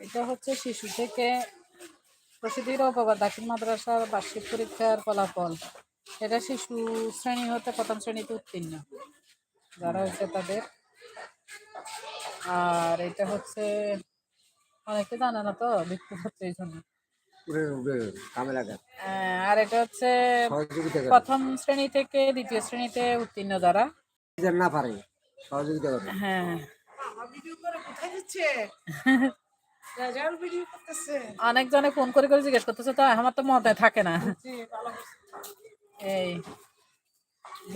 এটা হচ্ছে শিশু থেকে প্রসিদ্ধির অপবাদ দাখিল মাদ্রাসার বার্ষিক পরীক্ষার ফলাফল। এটা শিশু শ্রেণি হতে প্রথম শ্রেণীতে উত্তীর্ণ। যারা হচ্ছে তাদের আর এটা হচ্ছে অনেকে জানে না তো দেখতে হচ্ছে এই জন্য। আহ, আর এটা হচ্ছে প্রথম শ্রেণি থেকে দ্বিতীয় শ্রেণীতে উত্তীর্ণ যারা। না পারে সহযোগিতা করে। হ্যাঁ। অনেকজনে ফোন করে করে জিজ্ঞেস করতেছে তো আমার তো মতে থাকে না। জি ভালো করছে। এই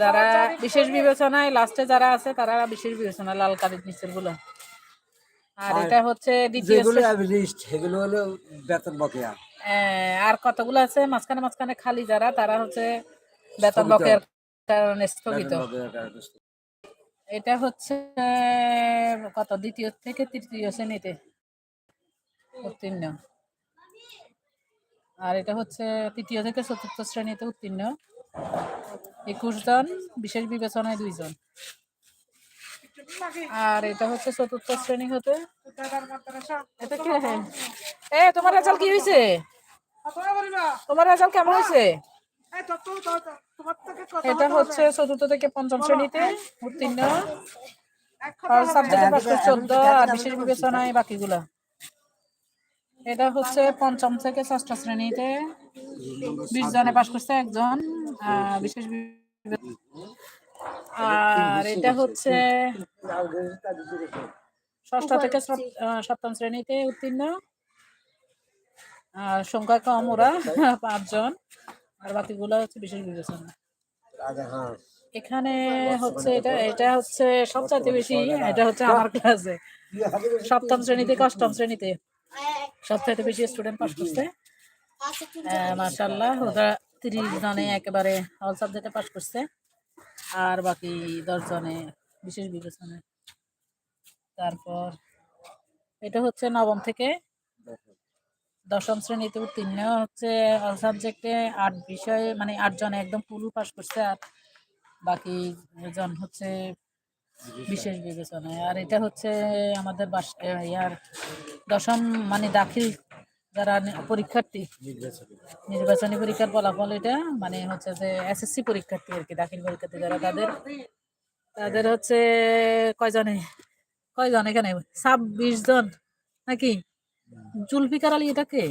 যারা বিশেষ বিবেচনায় লাস্টে যারা আছে তারা বিশেষ বিবেচনা লাল কালির নিচেরগুলো। আর এটা হচ্ছে যেগুলো লিস্ট সেগুলো হলো বেতন বকেয়া। আর কতগুলো আছে? মাঝখানে মাঝখানে খালি যারা তারা হচ্ছে বেতন। বকেয়ার কারণে স্থগিত। এটা হচ্ছে কত? দ্বিতীয় থেকে তৃতীয় শ্রেণীতে। উত্তীর্ণ। আর এটা হচ্ছে তৃতীয় থেকে চতুর্থ শ্রেণীতে উত্তীর্ণ। একুশ জন, বিশেষ বিবেচনায় দুইজন আর এটা হচ্ছে চতুর্থ শ্রেণি হতে। এটা কে? এ, তোমার রেজাল্ট কি হয়েছে? তোমার রেজাল্ট কেমন হয়েছে? এটা হচ্ছে চতুর্থ থেকে পঞ্চম শ্রেণীতে উত্তীর্ণ। চোদ্দ, আর বিশেষ বিবেচনায় বাকিগুলা। এটা হচ্ছে পঞ্চম থেকে ষষ্ঠ শ্রেণীতে বিশ জনে পাস করছে একজন বিশেষ আর এটা হচ্ছে ষষ্ঠ থেকে সপ্তম শ্রেণীতে উত্তীর্ণ। আর সংখ্যা কম ওরা, পাঁচজন। আর বাকিগুলো হচ্ছে বিশেষ বিবেচনা। এখানে হচ্ছে এটা এটা হচ্ছে সবচাইতে বেশি, এটা হচ্ছে আমার ক্লাসে সপ্তম শ্রেণীতে, অষ্টম শ্রেণীতে। সবচাইতে বেশি স্টুডেন্ট পাস করছে। মাশাল্লাহ ওরা তিরিশ জনে একেবারে অল সাবজেক্টে পাস করছে। আর বাকি দশ জনে, বিশেষ বিবেচনায়। তারপর এটা হচ্ছে নবম থেকে দশম শ্রেণীতে উত্তীর্ণ হচ্ছে অল সাবজেক্টে আট বিষয়ে মানে আট জনে একদম ফুল পাস করছে আর বাকি জন হচ্ছে বিশেষ বিবেচনায়। আর এটা হচ্ছে আমাদের বাস ইয়ার দশম মানে দাখিল যারা পরীক্ষার্থী নির্বাচনী পরীক্ষার ফলাফল এটা মানে হচ্ছে যে এসএসসি পরীক্ষার্থী আর কি দাখিল পরীক্ষার্থী যারা তাদের তাদের হচ্ছে কয়জনে কয়জন এখানে? ছাব্বিশ জন নাকি? জুলফিকার আলী এটাকে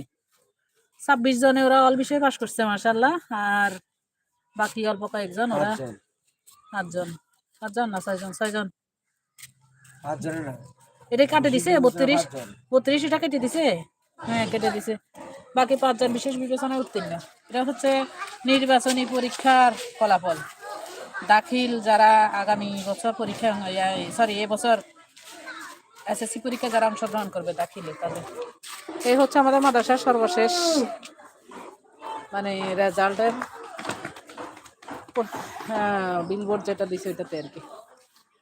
ছাব্বিশ জনে ওরা অল বিষয়ে পাশ করছে মার্শাল্লাহ আর বাকি অল্প কয়েকজন ওরা পাঁচজন। পাঁচজন। পাঁচজন না ছয়জন ছয়জন? এটা কাটে দিছে বত্রিশ বত্রিশ এটা কেটে দিছে? হ্যাঁ কেটে দিছে। বাকি পাঁচজন বিশেষ বিবেচনায় উত্তীর্ণ। এটা হচ্ছে নির্বাচনী পরীক্ষার ফলাফল। দাখিল যারা আগামী বছর পরীক্ষা সরি এবছর এসএসসি পরীক্ষা যারা অংশগ্রহণ করবে দাখিলে তাদের। এই হচ্ছে আমাদের মাদ্রাসার সর্বশেষ মানে রেজাল্টের বিলবোর্ড যেটা দিছে ওইটাতে আর কি।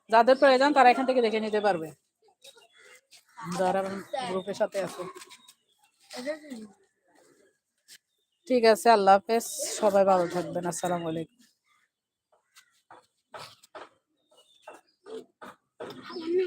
যাদের প্রয়োজন তারা এখান থেকে দেখে নিতে পারবে। যারা গ্রুপের সাথে আছো। ঠিক আছে আল্লাহ হাফেজ। সবাই ভালো থাকবেন আসসালামু আলাইকুম।